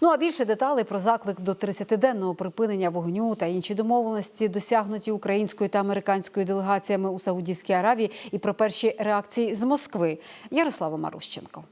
Ну а більше деталей про заклик до 30-денного припинення вогню та інші домовленості, досягнуті українською та американською делегаціями у Саудівській Аравії, і про перші реакції з Москви. Ярослава Марущенко.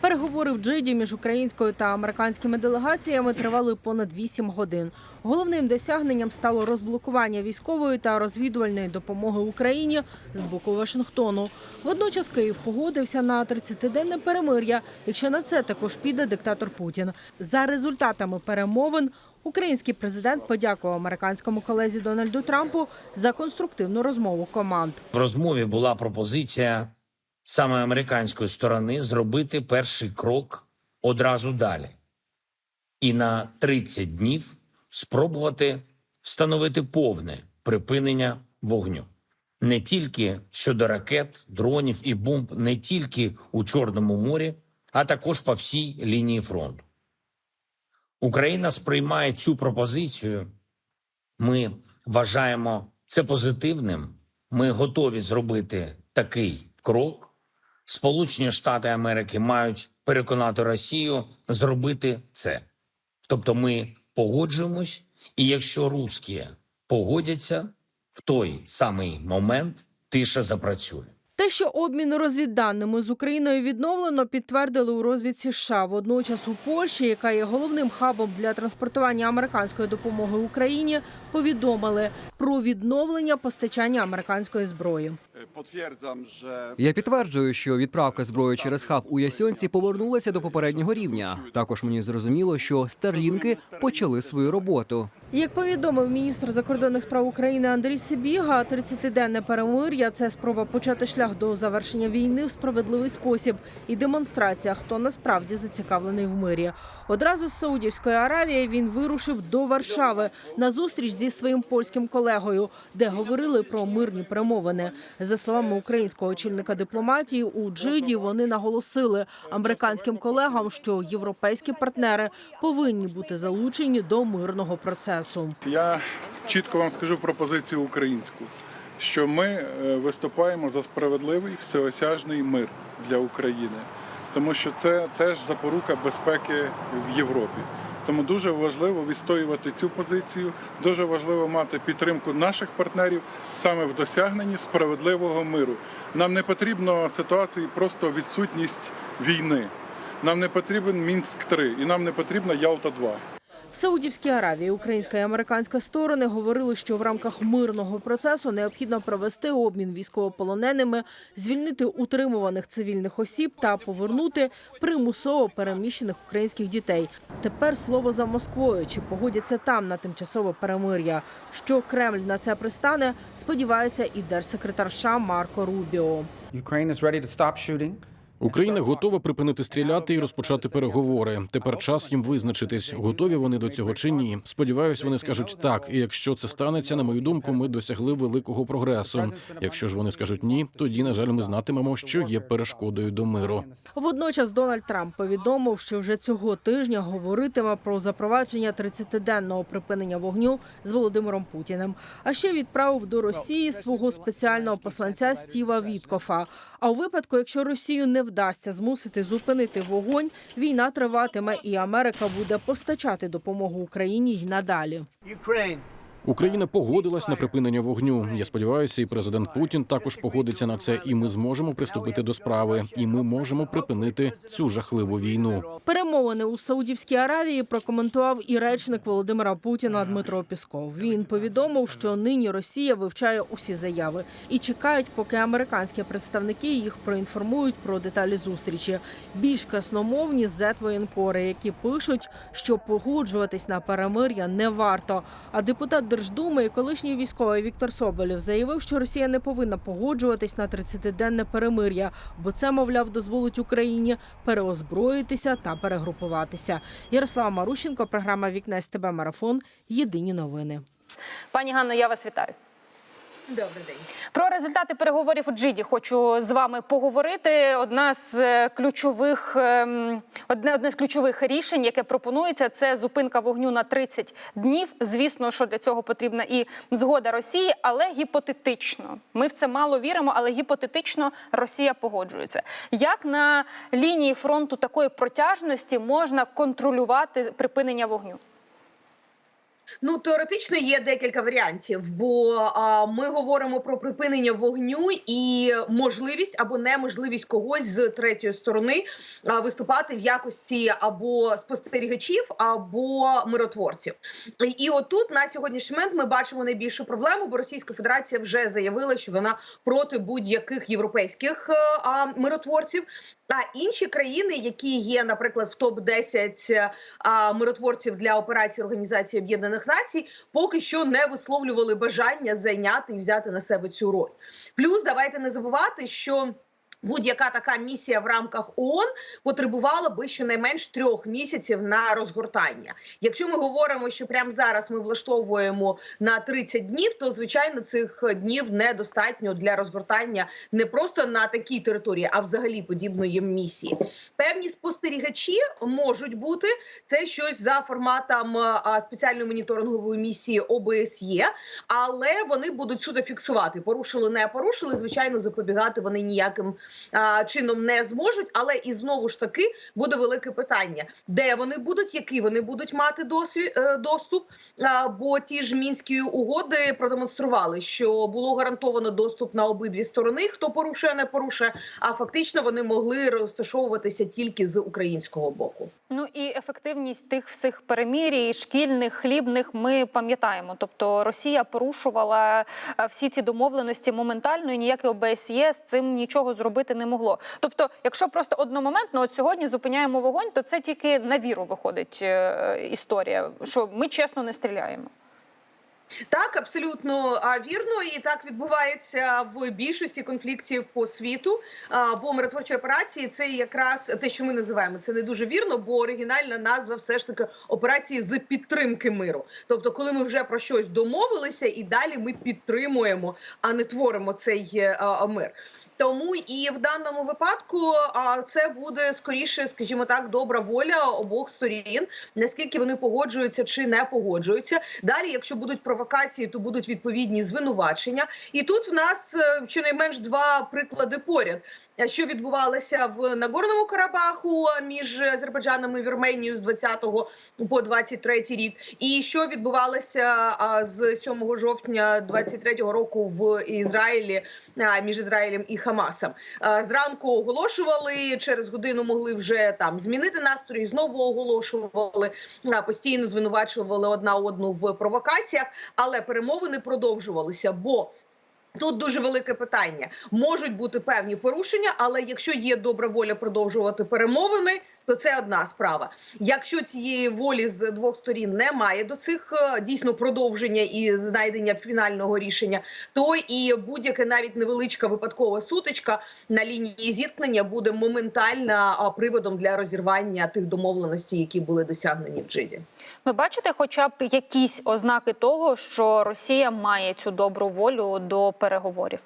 Переговори в Джиді між українською та американськими делегаціями тривали понад 8 годин. Головним досягненням стало розблокування військової та розвідувальної допомоги Україні з боку Вашингтону. Водночас Київ погодився на 30-денне перемир'я, якщо на це також піде диктатор Путін. За результатами перемовин український президент подякував американському колезі Дональду Трампу за конструктивну розмову команд. В розмові була пропозиція саме американської сторони зробити перший крок одразу далі і на 30 днів спробувати встановити повне припинення вогню не тільки щодо ракет, дронів і бомб, не тільки у Чорному морі, а також по всій лінії фронту. Україна сприймає цю пропозицію. Ми вважаємо це позитивним. Ми готові зробити такий крок. Сполучені Штати Америки мають переконати Росію зробити це. Тобто ми погоджуємось, і якщо русські погодяться, в той самий момент тиша запрацює. Те, що обмін розвідданими з Україною відновлено, підтвердили у розвідці США. Водночас у Польщі, яка є головним хабом для транспортування американської допомоги Україні, повідомили про відновлення постачання американської зброї. Potwierdzam, że Я підтверджую, що відправка зброї через хаб у Ясьонці повернулася до попереднього рівня. Також мені зрозуміло, що старлінки почали свою роботу. Як повідомив міністр закордонних справ України Андрій Сибіга, 30-денне перемир'я це спроба почати шлях до завершення війни в справедливий спосіб і демонстрація, хто насправді зацікавлений в мирі. Одразу з Саудівської Аравії він вирушив до Варшави на зустріч зі своїм польським колегою, де говорили про мирні перемовини. За словами українського очільника дипломатії, у Джиді вони наголосили американським колегам, що європейські партнери повинні бути залучені до мирного процесу. Я чітко вам скажу пропозицію українську, що ми е, виступаємо за справедливий всеосяжний мир для України, тому що це теж запорука безпеки в Європі. Тому дуже важливо відстоювати цю позицію. Дуже важливо мати підтримку наших партнерів саме в досягненні справедливого миру. Нам не потрібно ситуації просто відсутність війни. Нам не потрібен Мінськ 3 і нам не потрібна Ялта 2 В Саудівській Аравії українська і американська сторони говорили, що в рамках мирного процесу необхідно провести обмін військовополоненими, звільнити утримуваних цивільних осіб та повернути примусово переміщених українських дітей. Тепер слово за Москвою. Чи погодяться там на тимчасове перемир'я? Що Кремль на це пристане? Сподівається, і держсекретар США Марко Рубіо. Ukraine is. Україна готова припинити стріляти і розпочати переговори. Тепер час їм визначитись, готові вони до цього чи ні. Сподіваюсь, вони скажуть так. І якщо це станеться, на мою думку, ми досягли великого прогресу. Якщо ж вони скажуть ні, тоді на жаль, ми знатимемо, що є перешкодою до миру. Водночас Дональд Трамп повідомив, що вже цього тижня говоритиме про запровадження 30-денного припинення вогню з Володимиром Путіним. А ще відправив до Росії свого спеціального посланця Стіва Віткофа. А у випадку, якщо Росію не вдасться змусити зупинити вогонь, війна триватиме, і Америка буде постачати допомогу Україні й надалі. Україна погодилась на припинення вогню. Я сподіваюся, і президент Путін також погодиться на це, і ми зможемо приступити до справи, і ми можемо припинити цю жахливу війну. Перемовини у Саудівській Аравії прокоментував і речник Володимира Путіна Дмитро Пісков. Він повідомив, що нині Росія вивчає усі заяви і чекають, поки американські представники їх проінформують про деталі зустрічі. Більш красномовні зет-воєнкори, які пишуть, що погоджуватись на перемир'я не варто. А депутат Держдуми і колишній військовий Віктор Соболєв заявив, що Росія не повинна погоджуватись на 30-денне перемир'я, бо це, мовляв, дозволить Україні переозброїтися та перегрупуватися. Ярослава Марущенко, програма Вікна СТБ Марафон. Єдині новини. Пані Ганно, я вас вітаю. Добрий день. Про результати переговорів у Джиді хочу з вами поговорити. Одна з е, ключових ем, одне, одне з ключових рішень, яке пропонується, це зупинка вогню на 30 днів. Звісно, що для цього потрібна і згода Росії, але гіпотетично. Ми в це мало віримо, але гіпотетично Росія погоджується. Як на лінії фронту такої протяжності можна контролювати припинення вогню? Ну теоретично є декілька варіантів, бо а, ми говоримо про припинення вогню і можливість або неможливість когось з третьої сторони а, виступати в якості або спостерігачів, або миротворців. І, отут на сьогоднішній момент ми бачимо найбільшу проблему, бо Російська Федерація вже заявила, що вона проти будь-яких європейських а, миротворців. А інші країни, які є, наприклад, в топ 10 а, миротворців для операції Організації Об'єднаних Націй, поки що не висловлювали бажання зайняти і взяти на себе цю роль. Плюс давайте не забувати, що. Будь-яка така місія в рамках ООН потребувала би щонайменш трьох місяців на розгортання. Якщо ми говоримо, що прямо зараз ми влаштовуємо на 30 днів, то звичайно цих днів недостатньо для розгортання не просто на такій території, а взагалі подібної місії. Певні спостерігачі можуть бути це щось за форматом спеціальної моніторингової місії ОБСЄ, але вони будуть суто фіксувати, порушили, не порушили. Звичайно, запобігати вони ніяким чином не зможуть. Але і знову ж таки буде велике питання, де вони будуть, який вони будуть мати досвід е, доступ. Бо ті ж мінські угоди продемонстрували, що було гарантовано доступ на обидві сторони. Хто порушує, не порушує. А фактично вони могли розташовуватися тільки з українського боку. Ну і ефективність тих всіх перемірій, шкільних, хлібних, ми пам'ятаємо. Тобто Росія порушувала е, всі ці домовленості моментально, і ніяке ОБСЄ з цим нічого зробити не могло. Тобто, якщо просто одномоментно от сьогодні зупиняємо вогонь, то це тільки на віру виходить е, історія, що ми чесно не стріляємо. Так, абсолютно вірно, і так відбувається в більшості конфліктів по світу. Бо миротворчі операції це якраз те, що ми називаємо. Це не дуже вірно, бо оригінальна назва все ж таки операції з підтримки миру. Тобто, коли ми вже про щось домовилися, і далі ми підтримуємо, а не творимо цей е, мир. Тому і в даному випадку а, це буде скоріше, скажімо так, добра воля обох сторін, наскільки вони погоджуються чи не погоджуються. Далі, якщо будуть провокації, то будуть відповідні звинувачення. І тут в нас е, щонайменш два приклади поряд. Е, Що відбувалося в Нагорному Карабаху між Азербайджаном і Вірменією з 20 по 23 рік, і що відбувалося з 7 жовтня 23 року в Ізраїлі між Ізраїлем і Хамасом. Зранку оголошували через годину могли вже там змінити настрій, знову оголошували постійно звинувачували одна одну в провокаціях, але перемовини продовжувалися. бо Тут дуже велике питання. Можуть бути певні порушення, але якщо є добра воля продовжувати перемовини, то це одна справа. Якщо цієї волі з двох сторін немає до цих е, дійсно продовження і знайдення фінального рішення, то і будь-яка навіть невеличка випадкова сутичка на лінії зіткнення буде моментально приводом для розірвання тих домовленостей, які були досягнені в Джиді. Ви бачите, хоча б якісь ознаки того, що Росія має цю добру волю до переговорів.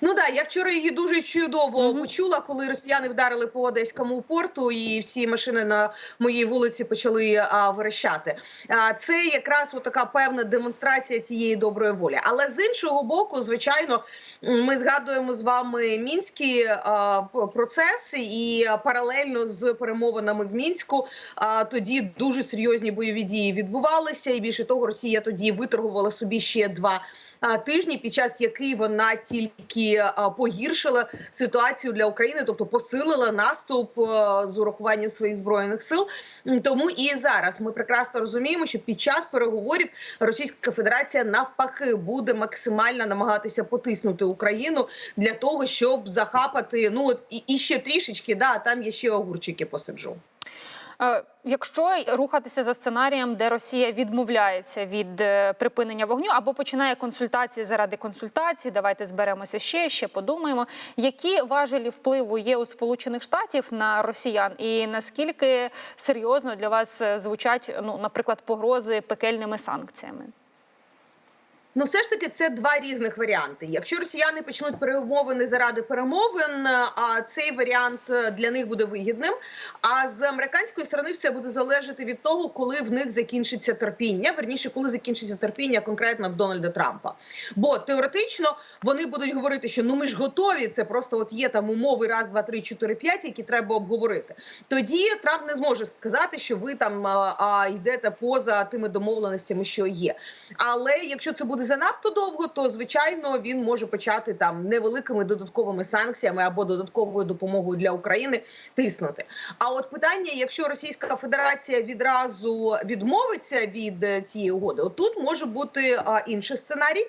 Ну да, я вчора її дуже чудово почула, коли росіяни вдарили по одеському порту, і всі машини на моїй вулиці почали а, верещати. А це якраз така певна демонстрація цієї доброї волі. Але з іншого боку, звичайно, ми згадуємо з вами мінські а, процеси, і паралельно з перемовинами в мінську а, тоді дуже серйозні бойові дії відбувалися. І більше того, Росія тоді виторгувала собі ще два а, тижні, під час яких вона тільки а, погіршила ситуацію для України, тобто посилила наступ з урахуванням своїх збройних сил. Тому і зараз ми прекрасно розуміємо, що під час переговорів Російська Федерація навпаки буде максимально намагатися потиснути Україну для того, щоб захапати. Ну от і ще трішечки, да там є ще огурчики посаджу. Е, Якщо рухатися за сценарієм, де Росія відмовляється від е, припинення вогню або починає консультації заради консультацій, давайте зберемося ще, ще подумаємо, які важелі впливу є у Сполучених Штатів на росіян, і наскільки серйозно для вас е, звучать, ну, наприклад, погрози пекельними санкціями? Ну, все ж таки, це два різних варіанти. Якщо росіяни почнуть перемовини заради перемовин, а цей варіант е, для них буде вигідним. А з американської сторони все буде залежати від того, коли в них закінчиться терпіння. Верніше, коли закінчиться терпіння конкретно в Дональда Трампа. Бо теоретично вони будуть говорити, що ну ми ж готові. Це просто от є там умови раз, два, три, чотири, п'ять, які треба обговорити. Тоді Трамп не зможе сказати, що ви там а, а, йдете поза тими домовленостями, що є. Але якщо це буде занадто довго, то звичайно він може почати там невеликими додатковими санкціями або додатковою допомогою для України тиснути. А от питання, якщо Російська Федерація відразу відмовиться від е, цієї угоди, отут може бути інший сценарій.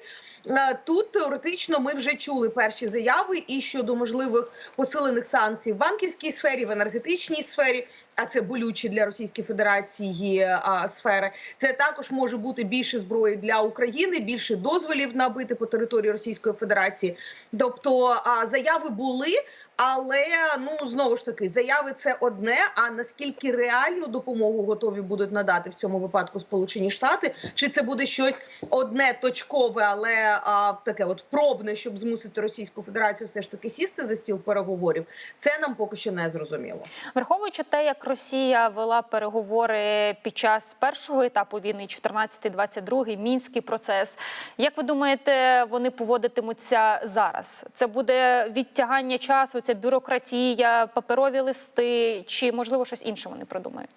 Е, Тут теоретично ми вже чули перші заяви і щодо можливих посилених санкцій в банківській сфері, в енергетичній сфері. А це болючі для Російської Федерації а, сфери. Це також може бути більше зброї для України, більше дозволів набити по території Російської Федерації. Тобто а, заяви були. Але ну знову ж таки, заяви це одне. А наскільки реальну допомогу готові будуть надати в цьому випадку Сполучені Штати? Чи це буде щось одне точкове, але а, таке от пробне, щоб змусити Російську Федерацію все ж таки сісти за стіл переговорів? Це нам поки що не зрозуміло. Враховуючи те, як Росія вела переговори під час першого етапу війни, 14-22, мінський процес. Як ви думаєте, вони поводитимуться зараз? Це буде відтягання часу, ця бюрократія, паперові листи, чи можливо щось інше вони продумають?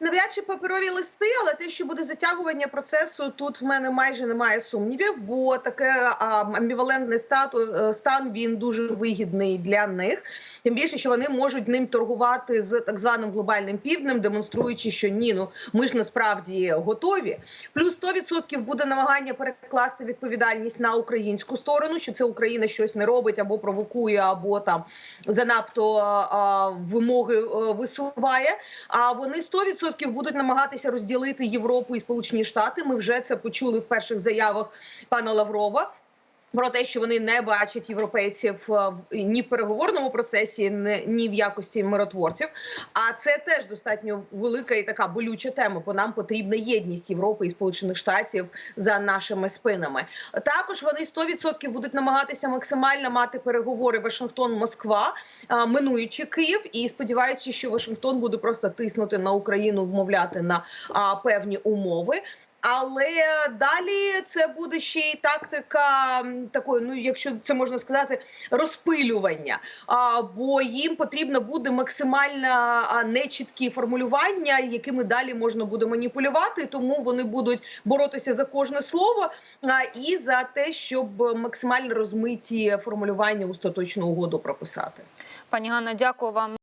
Навряд чи паперові листи, але те, що буде затягування процесу, тут в мене майже немає сумнівів, бо таке амбівалентний стату е, стан він дуже вигідний для них. Тим більше, що вони можуть ним торгувати з так званим глобальним півднем, демонструючи, що ні, ну ми ж насправді готові. Плюс 100% буде намагання перекласти відповідальність на українську сторону, що це Україна щось не робить або провокує, або там занадто а, вимоги а, висуває. А вони 100% будуть намагатися розділити Європу і Сполучені Штати. Ми вже це почули в перших заявах пана Лаврова. Про те, що вони не бачать європейців е, ні в переговорному процесі, ні- в якості миротворців. А це теж достатньо велика і така болюча тема, бо нам потрібна єдність Європи і Сполучених Штатів за нашими спинами. Також вони 100% будуть намагатися максимально мати переговори Вашингтон-Москва, минуючи Київ, і сподіваючись, що Вашингтон буде просто тиснути на Україну, вмовляти на певні умови. Але далі це буде ще й тактика такої, ну якщо це можна сказати, розпилювання. А, бо їм потрібно буде максимально нечіткі формулювання, якими далі можна буде маніпулювати. Тому вони будуть боротися за кожне слово а, і за те, щоб максимально розмиті формулювання остаточну угоду прописати. Пані Ганна, дякую вам.